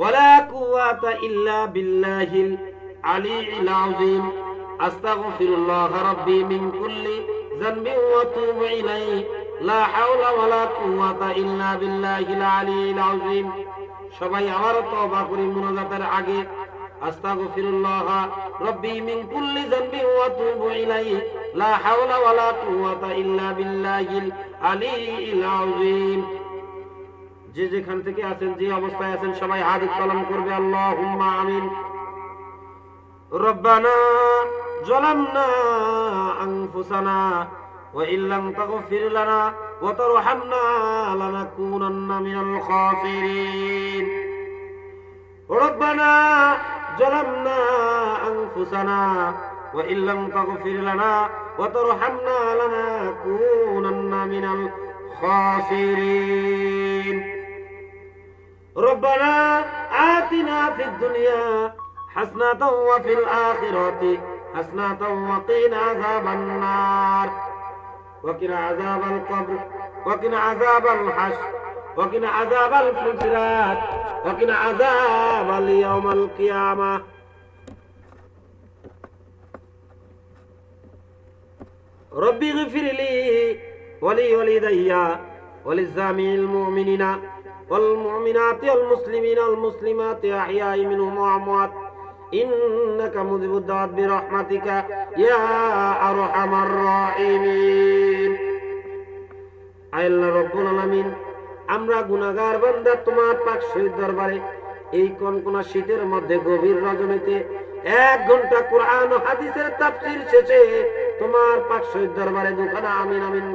ওয়ালা কুওয়াতা ইল্লা বিল্লাহিল আলিয়িল আযীম। আস্তাগফিরুল্লাহ রাব্বি মিন কুল্লি যানবি ওয়া তুবু ইলাইহি। লা হাওলা ওয়ালা কুওয়াতা ইল্লা বিল্লাহিল আলিয়িল আযীম। সবাই আমার তওবা করি মুনাজাতের আগে। আস্তাগফিরুল্লাহ রাব্বি মিন কুল্লি যানবি ওয়া তুবু ইলাইহি। লা হাওলা ওয়ালা কুওয়াতা ইল্লা বিল্লাহিল আলিয়িল আযীম। যে যেখান থেকে আছেন যে অবস্থায় আছেন সবাই হাত কলম করবে আল্লাহুম্মা আমিন ربنا ظلمنا أنفسنا وإن لم تغفر لنا وترحمنا لنكونن من الخاسرين ربنا ظلمنا أنفسنا وإن لم تغفر لنا وترحمنا لنكونن من الخاسرين ربنا آتنا في الدنيا حسنة وفي الآخرة حسنة وقنا عذاب النار. وقنا عذاب القبر وقنا عذاب الحشر وقنا عذاب الفجرات وقنا عذاب اليوم القيامة. ربي اغفر لي ولي ولدي وللزامي المؤمنين والمؤمنات والمسلمين والمسلمات أحياء منهم وأموات إنك مذيب الدعوات برحمتك يا أرحم الراحمين আল্লাহ রব্বুল আলামিন আমরা গুনাহগার বান্দা তোমার পাক শহীদ দরবারে এই কোন কোন শীতের মধ্যে গভীর রজনীতে এক ঘন্টা কোরআন ও হাদিসের তাফসীর শেষে তোমার পাক শহীদ দরবারে দুখানা আমিন আমিন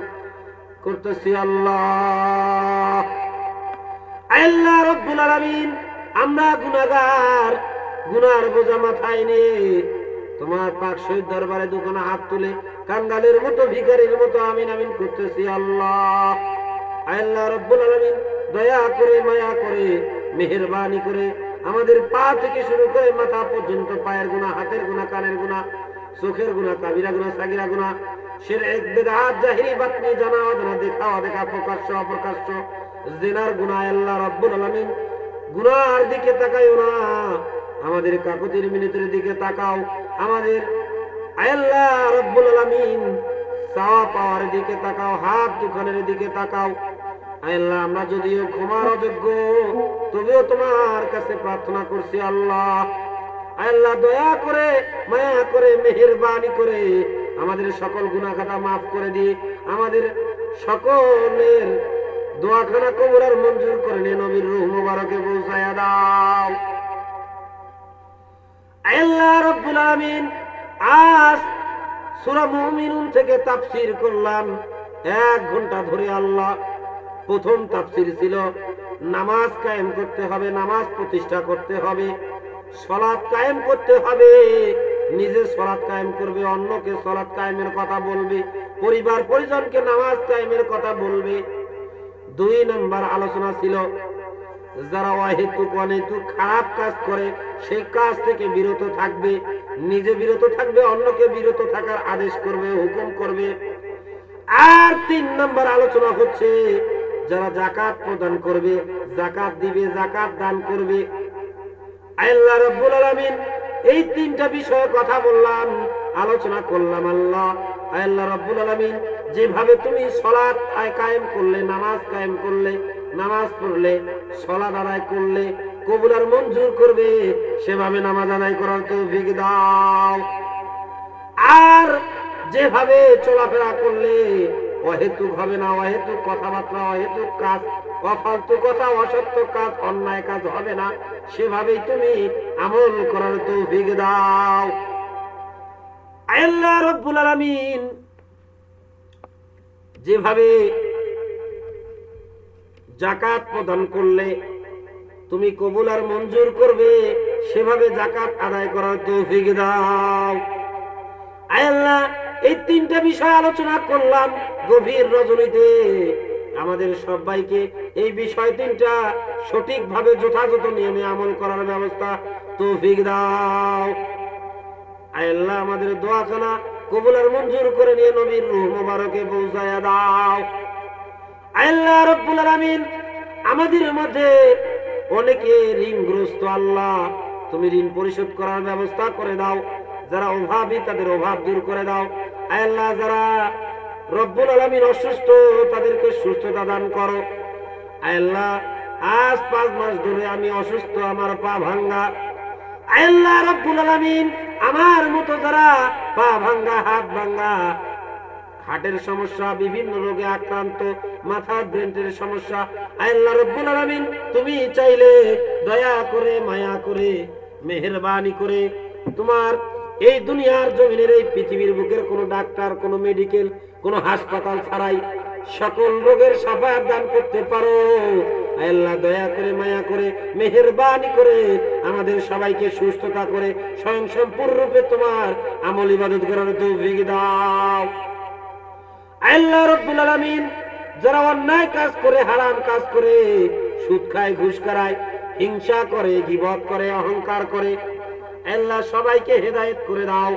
করতেছি আল্লাহ আল্লাহ রব্বুল আলামিন, আমরা গুনাহগার। গুনার বোঝা মাথায় তোমার পাক শহীদ দরবারে হাত তুলে কাঙ্গালের মতো, ভিখারির মতো আমিন আমিন করতেছি আল্লাহ। আল্লাহ রব্বুল আলামিন দয়া করে, মায়া করে, মেহেরবানি করে আমাদের পা থেকে শুরু করে মাথা পর্যন্ত পায়ের গুণা হাতের গুণা কানের গুণা চোখের গুণা কাবিরা গুণা সাগিরা গুণা আমাদের কাকুতির মিনিটের দিকে তাকাও। আমাদের আল্লাহ রব্বুল আলামিন চাওয়া পাওয়ার দিকে তাকাও, হাত দুখানের দিকে তাকাও। আল্লাহ, আমরা যদিও ক্ষমার অযোগ্য, তবুও তোমার কাছে প্রার্থনা করছি আল্লাহ। আল্লাহ, দয়া করে, মায়া করে, মেহেরবানি করে আমাদের সকল গুনাহখাতা মাফ করে দিয়ে আমাদের সকলের দোয়াখানা কবরার মঞ্জুর করে নিয়ে নবীর রুহ মুবারকে পৌঁছায়া দাও। আল্লাহ রব্বুল আলামিন আজ সূরা মুমিনুন থেকে তাফসীর করলাম এক ঘণ্টা ধরে আল্লাহ প্রথম তাফসীর ছিল, নামাজ কায়েম করতে হবে, নামাজ প্রতিষ্ঠা করতে হবে, সলাৎ কায়েম করতে হবে। নিজে সলাৎ কায়েম করবে, অন্যকে সলাৎ কায়েমের কথা বলবে, পরিবার পরিজনকে নামাজ কায়েমের কথা বলবে। দুই নাম্বার আলোচনা ছিল, যারা অহেতুক, অনেতুক, খারাপ কাজ করে, সেই কাজ থেকে বিরত থাকবে, নিজে বিরত থাকবে, অন্যকে বিরত থাকার আদেশ করবে, হুকুম করবে। আর তিন নম্বর আলোচনা হচ্ছে, যারা জাকাত প্রদান করবে, জাকাত দিবে, জাকাত দান করবে। আল্লাহ রব্বুল আলামিন এই তিনটা বিষয়ে কথা বললাম, আলোচনা করলাম আল্লাহ। আল্লাহ রব্বুল আলামিন, যেভাবে তুমি সলাদ আয় কায়েম করলে, নামাজ কায়েম করলে, নামাজ পড়লে সলাদ আদায় করলে কবুলার মঞ্জুর করবে, সেভাবে নামাজ আদায় করার তৌফিক দাও। আর যেভাবে চলাফেরা করলে অহেতুক হবে না, অহেতুক কথাবার্তা, অহেতুক কাজ, অফালতু কথা, অসত্য কাজ, অন্যায় কাজ হবে না। সেভাবেই তুমি আমল করার তৌফিক দাও। আল্লাহ রব্বুল আলামিন যেভাবে জাকাত প্রদান করলে তুমি কবুল আর মঞ্জুর করবে, সেভাবে জাকাত আদায় করার তৌফিক দাও। আয় আল্লাহ এই তিনটা বিষয় আলোচনা করলাম গভীর রজনীতে। আমাদের সবাইকে এই বিষয় তিনটা সঠিকভাবে যথাযথ নিয়মে আমল করার ব্যবস্থা তৌফিক দাও। আল্লাহ, আমাদের দোয়াখানা কবুলার মঞ্জুর করে নিয়ে নবীর রুহ মোবারকে পৌঁছায়া দাও। আল্লাহ, রব্বুল আলামিন, আমাদের মধ্যে অনেকে ঋণগ্রস্ত আল্লাহ, তুমি ঋণ পরিশোধ করার ব্যবস্থা করে দাও। যারা অভাবী, তাদের অভাব দূর করে দাও। আল্লাহ, যারা রব্বুল আলমিন অসুস্থ, তাদেরকে সুস্থতা দান করো। আল্লাহ, আজ পাঁচ মাস ধরে আমি অসুস্থ, আমার পা ভাঙ্গা। আল্লাহ, রব্বুল আলমিন, আমার মতো যারা পা ভাঙ্গা, হাত ভাঙ্গা, হার্টের সমস্যা, বিভিন্ন রোগে আক্রান্ত, মাথা ব্রেনের সমস্যা আল্লাহ, রব্বুল আলামিন, তুমি চাইলে দয়া করে, মায়া করে, মেহেরবানি করে তোমার এই দুনিয়ার জমিনের, এই পৃথিবীর বুকের কোনো ডাক্তার, কোনো মেডিকেল, কোনো হাসপাতাল ছাড়াই সকল রোগের সাফায়াত দান করতে পারো। আল্লাহ দয়া করে, মায়া করে, মেহেরবানি করে আমাদের সবাইকে সুস্থতা করে স্বয়ং সম্পূর্ণরূপে তোমার আমল ইবাদত করার তৌফিক দাও। আল্লাহ রব্বুল আলামিন যারা অন্যায় কাজ করে, হারাম কাজ করে, সুদ খায়, ঘুষ খায়, হিংসা করে, গিবত করে, অহংকার করে আল্লাহ সবাইকে হেদায়েত করে দাও।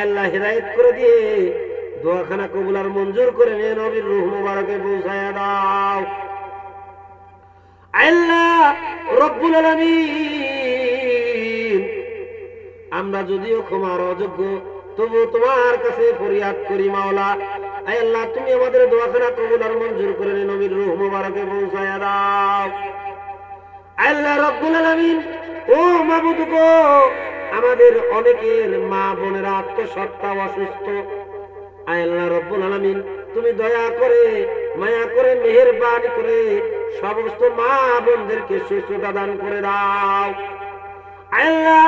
আল্লাহ হেদায়েত করে দিয়ে দোয়াখানা কবুলার মঞ্জুর করে নিয়ে নবীর রুহ মুবারকে পৌঁছায়া দাও। আল্লাহ রব্বুল আলামিন, আমরা যদিও ক্ষমার অযোগ্য তবু তোমার কাছে ফরিয়াদ করি মাওলা। আল্লাহ, তুমি আমাদের দোয়াখানা কবুলার মঞ্জুর করে নে নবীর রুহ মুবারকে পৌঁছায়া দাও। আল্লাহ রব্বুল আলামিন ও মাবুদ গো আমাদের অনেকের মা বোনেরা আত্মসত্তা অসুস্থ। আল্লাহ রব্বুল আলামিন, তুমি দয়া করে, মায়া করে, মেহেরবানি করে সমস্ত মা বোনদেরকে সুস্থতা দান করে দাও। আল্লাহ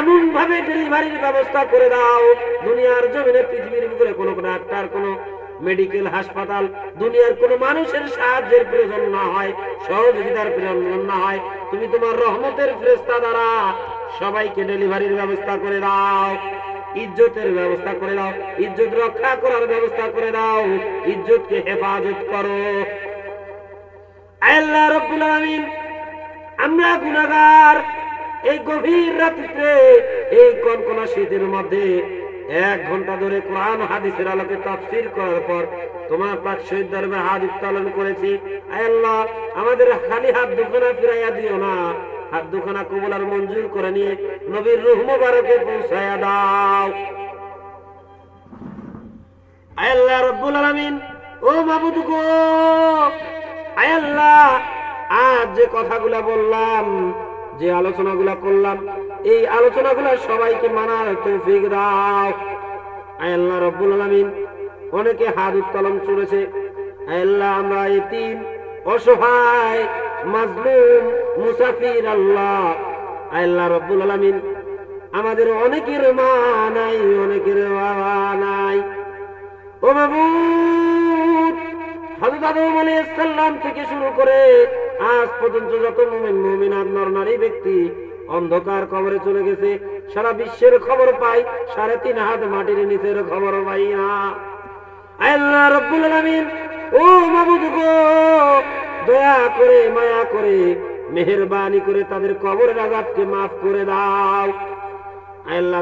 এমন ভাবে ডেলিভারির ব্যবস্থা করে দাও, দুনিয়ার জমিনে পৃথিবীর ভিতরে কোনো ডাক্তার, কোনো মেডিকেল, হাসপাতাল, দুনিয়ার কোনো মানুষের সাহায্যের প্রয়োজন না হয়, সহযোগিতার প্রয়োজন না হয়। তুমি তোমার রহমতের ফেরেস্তা দ্বারা সবাইকে ডেলিভারির ব্যবস্থা করে দাও, ইজ্জতের ব্যবস্থা করে দাও, ইজ্জত রক্ষা করার ব্যবস্থা করে দাও, ইজ্জতকে হেফাজত করো। আল্লাহ রব্বুল আলামিন, আমরা গুনাহগার এই গভীর রাত্রিতে এই কনকনা শীতের মধ্যে এক ঘণ্টা ধরে কোরআন হাদিসের আলোকে তাফসীর করার পর তোমার পাক শহীদ দরবে হাত উত্তোলন করেছি। আল্লাহ, আমাদের খালি হাত দুখানা ফিরাইয়া দিও না। হাত দুখানা কবুল আর মঞ্জুর করে নিয়ে নবীর রুহ মুবারকে পৌঁছায়া দাও। আল্লাহ রব্বুল আলামিন, ও মাবুদ গো! আল্লাহ, আজ যে কথাগুলা বললাম যে আলোচনাগুলা করলাম, এই আলোচনাগুলা সবাইকে মানার তৌফিক দাও। আল্লাহ রব্বুল আলামিন, অনেকে হাত উত্তোলন আয় আল্লাহ, আমরা এতিম, অসহায়, মাজলুম, মুসাফির আল্লাহ। আল্লাহ রব্বুল আলামিন, আমাদের অনেকের মা নাই, অনেকের বাবা নাই। ও মাবুদ! থেকে শুরু করে আজ পর্যন্ত যত মুমিন, মুমিনাত নর নারী ব্যক্তি অন্ধকার কবরে চলে গেছে। সারা বিশ্বের খবর পাই, সাড়ে তিন হাত মাটির নিচের খবর পাই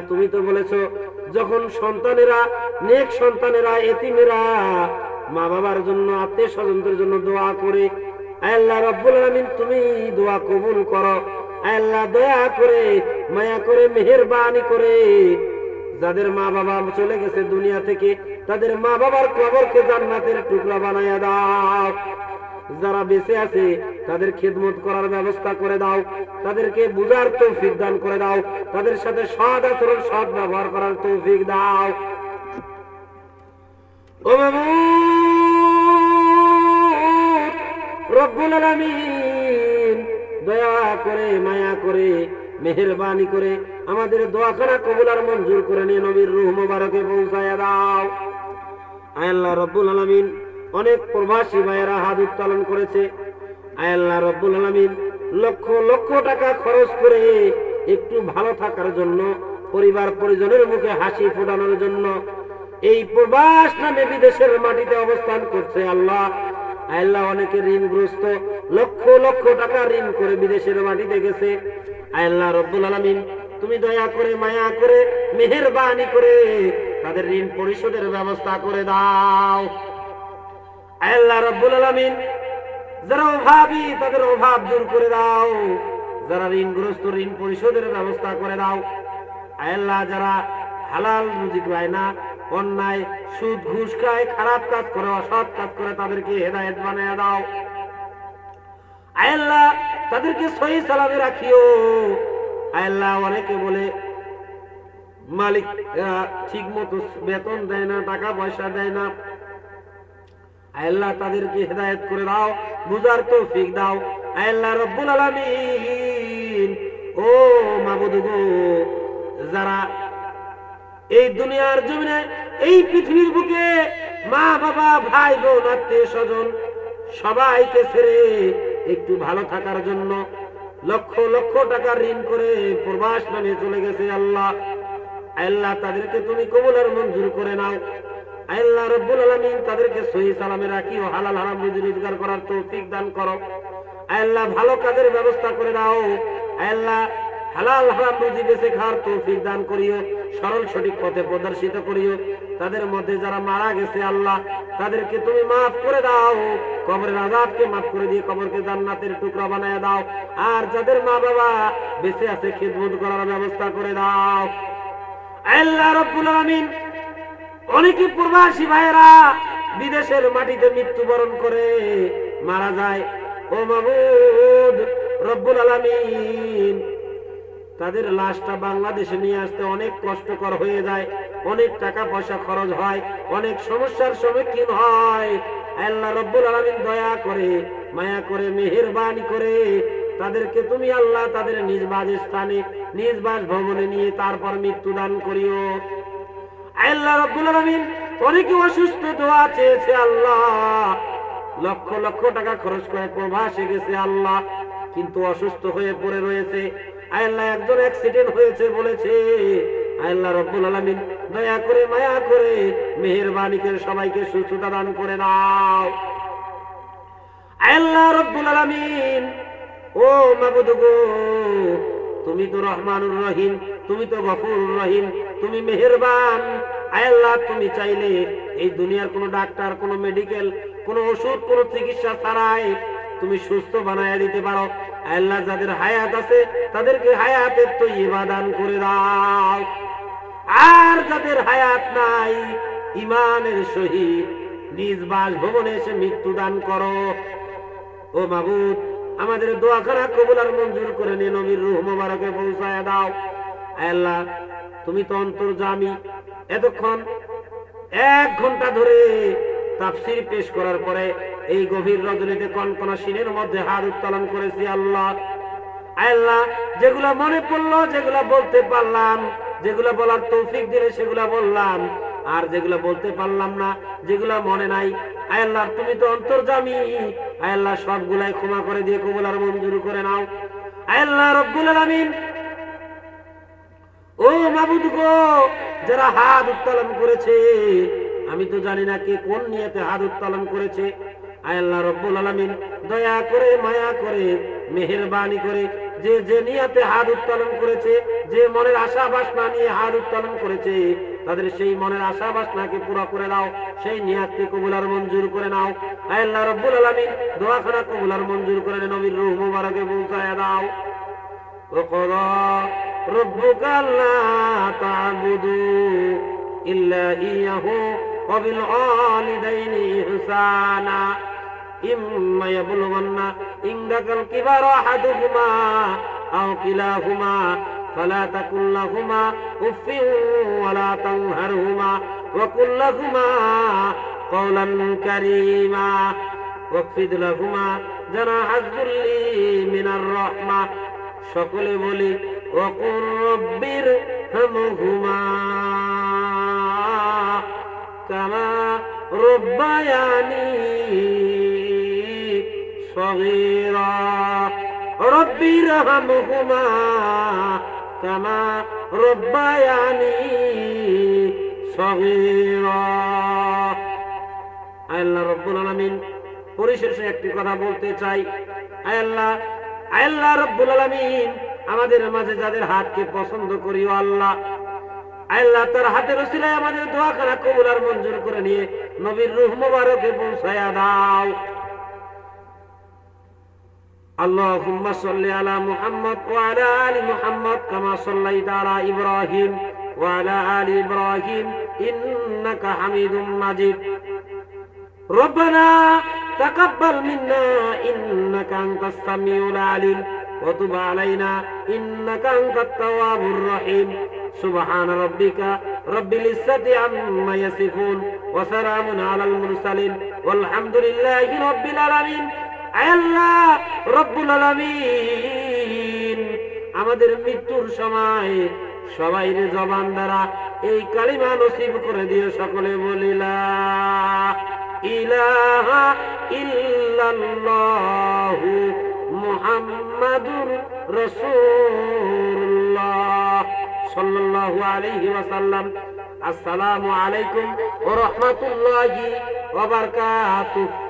তুমি তো বলেছ, যখন সন্তানেরা, নেক সন্তানেরা, এতিমেরা মা বাবার জন্য আত্মীয় স্বজনদের জন্য দোয়া করে। আল্লাহ রব্বুল আলামিন তুমি দোয়া কবুল করো। আল্লাহ দয়া করে মায়া করে মেহেরবানি করে। যাদের মা বাবা চলে গেছে দুনিয়া থেকে তাদের মা বাবার কবরকে জান্নাতের টুকরা বানায়া দাও। যারা বেঁচে আছে তাদের খেদমত করার ব্যবস্থা করে দাও। তাদেরকে বুঝার তৌফিক দান করে দাও। তাদের সাথে সৎ আচরণ সৎ ব্যবহার করার তৌফিক দাও। ও মাবুদ, রব্বুল আলামিন। দয়া করে, মায়া করে, মেহেরবানি করে আমাদের দোয়াখানা কবুল আর মঞ্জুর করে নিয়ে নবীর রুহ মোবারকে পৌঁছায়া দাও। আয় আল্লাহ রব্বুল আলামিন, অনেক প্রবাসী ভাইয়েরা হাত উত্তোলন করেছে। আয় আল্লাহ রব্বুল আলামিন, লক্ষ লক্ষ টাকা খরচ করে একটু ভালো থাকার জন্য, পরিবার পরিজনের মুখে হাসি ফোটানোর জন্য এই প্রবাস নামে বিদেশের মাটিতে অবস্থান করছে আল্লাহ। আল্লাহ অনেকে ঋণগ্রস্ত, লক্ষ লক্ষ টাকা ঋণ করে বিদেশের মাটিতে গেছে। আল্লাহ রব্বুল আলামিন, তুমি দয়া করে, মায়া করে, মেহেরবানি করে তাদের ঋণ পরিশোধের ব্যবস্থা করে দাও। আল্লাহ রব্বুল আলামিন, যারা অভাবী, তাদের অভাব দূর করে দাও। যারা ঋণগ্রস্ত, ঋণ পরিশোধের ব্যবস্থা করে দাও। আল্লাহ যারা হালাল রুজি পায় না অন্যায়, সুদ, ঘুষ খায়, খারাপ কাজ করে, অসৎ কাজ করে তাদেরকে হেদায়েত বানিয়ে দাও। আল্লাহ, তাদেরকে সহি সালামে রাখিও। আল্লাহ, অনেকে বলে, মালিক ঠিক মতো বেতন দেয় না, টাকা পয়সা দেয় না। আল্লাহ, তাদেরকে হেদায়েত করে দাও, বুঝার তৌফিক দাও। আল্লাহ, রব্বুল আলামিন। ও মাবুদ যারা এই দুনিয়ার জমিনে এই পৃথিবীর বুকে মা, বাবা, ভাই, বোন, আত্মীয় স্বজন সবাইকে ছেড়ে একটু ভালো থাকার জন্য লক্ষ লক্ষ টাকা ঋণ করে প্রবাস নামে চলে গেছে আল্লাহ। আল্লাহ তাদেরকে তুমি কবুলার মঞ্জুর করে নাও। আল্লাহ রব্বুল আলামিন তাদেরকে সহি সালামে রাখি ও হালাল হারাম রুজি রোজগার করার তৌফিক দান করো। আল্লাহ ভালো কাজের ব্যবস্থা করে দাও আল্লাহ হালাল হারাম রুজি বেঁচে খাওয়ার তৌফিক দান করিও। সরল সঠিক পথে প্রদর্শিত করিও। তাদের মধ্যে যারা মারা গেছে, আল্লাহ, তাদেরকে তুমি মাফ করে দাও। কবরের আজাবকে মাফ করে দিয়ে কবরকে জান্নাতের টুকরা বানায় দাও। আর যাদের মা বাবা বেঁচে আছে, খেদমত করার ব্যবস্থা করে দাও। আল্লাহ রব্বুল আলামিন অনেকে প্রবাসী ভাইয়েরা বিদেশের মাটিতে মৃত্যুবরণ করে মারা যায়। ও মাবুদ রব্বুল আলামিন তাদের লাশটা বাংলাদেশে নিয়ে আসতে অনেক কষ্টকর হয়ে যায়, অনেক টাকা পয়সা খরচ হয়, অনেক সমস্যার সম্মুখীন হয়। আল্লাহ রব্বুল আলামিন দয়া করে, মায়া করে, মেহেরবানি করে তাদেরকে তুমি আল্লাহ তাদের নিজ বাস স্থানে, নিজ বাস ভবনে নিয়ে তারপর মৃত্যু দান করিও। আল্লাহ রব্বুল আলামিন অনেকে অসুস্থ দোয়া চেয়েছে আল্লাহ। লক্ষ লক্ষ টাকা খরচ করে প্রবাসে গেছে আল্লাহ, কিন্তু অসুস্থ হয়ে পড়ে রয়েছে। আল্লাহ একজন অ্যাক্সিডেন্ট হয়েছে বলেছে। আল্লাহ রব্বুল আলামিন দয়া করে, মায়া করে মেহেরবানি করে সবাইকে সুস্থতা দান করে দাও আল্লাহ রব্বুল আলামিন, ও মাবুদ গো, তুমি তো রহমানুর রহিম, তুমি তো গফুর রহিম, তুমি মেহেরবান। আল্লাহ তুমি চাইলে এই দুনিয়ার কোনো ডাক্তার, কোনো মেডিকেল কোনো ওষুধ, কোনো চিকিৎসা ছাড়াই তুমি সুস্থ বানায় দিতে পারো। আল্লাহ যাদের হায়াত আছে, তাদেরকে হায়াতের তো ইবাদান করে দাও। আর যাদের হায়াত নাই ইমানের সহিত নিজ বাসভবনে এসে মৃত্যু দান করো। ও মাবুদ, আমাদের দোয়াখানা কবুল আর মঞ্জুর করে নিয়ে নবীর রুহ মোবারকে পৌঁছায় দাও। আল্লাহ, তুমি তো অন্তর্জামি। এতক্ষণ এক ঘণ্টা ধরে তাফসির পেশ করার পরে এই গভীর রজনীতে কনকনা সিনের মধ্যে হাত উত্তোলন করেছি আল্লাহ। আল্লাহ, যেগুলা মনে পড়ল, যেগুলা বলতে পারলাম, যেগুলা বলার তৌফিক দিলে সেগুলা বললাম। আর যেগুলা বলতে পারলাম না, যেগুলা মনে নাই, আল্লাহ, তুমি তো অন্তর্জামি। আল্লাহ, সবগুলাই ক্ষমা করে দিয়ে কবুল আর মঞ্জুর করে নাও। আল্লাহ, রব্বুল আলামিন, ও মাবুদ গো, যারা হাত উত্তোলন করেছে, আমি তো জানি না কে কোন নিয়তে হাত উত্তোলন করেছে। আল্লাহ রব্বুল আলমিন, দয়া করে, মায়া করে, মেহরবানি করে, যে যে নিয়াতে হাত উত্তোলন করেছে, যে মনের আশা বাসনা নিয়ে হাত উত্তোলন করেছে, তাদের সেই মনের আশা বাসনাকে পুরা করে দাও, সেই নিয়াতকে কবুলার মঞ্জুর করে নাও। আল্লাহ রব্বুল আলমিন, দোয়াখানা কবুলার মঞ্জুর করে নবীর রুহ মুবারকে পৌঁছায় দাও। ও কর রব্বুক আল্লাহ তা'বুদু ইল্লা ইয়াহু وبالوالدين إحسانا إما يبلغن عندك الكبر أحدهما أو كلاهما فلا تقل لهما أف ولا تنهرهما وقل لهما قولا كريما واخفض لهما جناح الذل من الرحمة সকলে বলি অকুর রব্বির হামহুমা কামা রব্বায়ানি সগীরা। রব্বির হামহুমা কামা রব্বায়ানি সগীরা। আল্লাহ রব্বুল আলামিন, পরিশেষে একটি কথা বলতে চাই। আল্লাহ আল্লাহ রব্বুল আলামিন, আমাদের মাঝে যাদের হাতকে পছন্দ করিও আল্লাহ আল্লাহ তার হাতের ওসিলায় আমাদের দোয়াখানা কবুল আর মঞ্জুর করে নিয়ে নবীর রুহ মোবারকে পৌঁছায়া দাও اللهم صل على محمد وعلى آل محمد كما صليت على إبراهيم وعلى آل إبراهيم إنك حميد مجيد ربنا تقبل منا إنك أنت السميع العليم وتب علينا إنك أنت التواب الرحيم سبحان ربك رب العزة عما يصفون وسلام على المرسلين والحمد لله رب العالمين আল্লাহ রব্বুল আলামিন আমাদের মৃত্যুর সময় সবাই জবান দ্বারা এই কালিমা নসিব করে দিও সকলে বলিলা ইলাহা ইল্লাল্লাহু মুহাম্মাদুর রাসূলুল্লাহ সাল্লাল্লাহু আলাইহি ওয়াসাল্লাম আসসালামু আলাইকুম ওয়া রাহমাতুল্লাহি ওয়া বারাকাতুহু।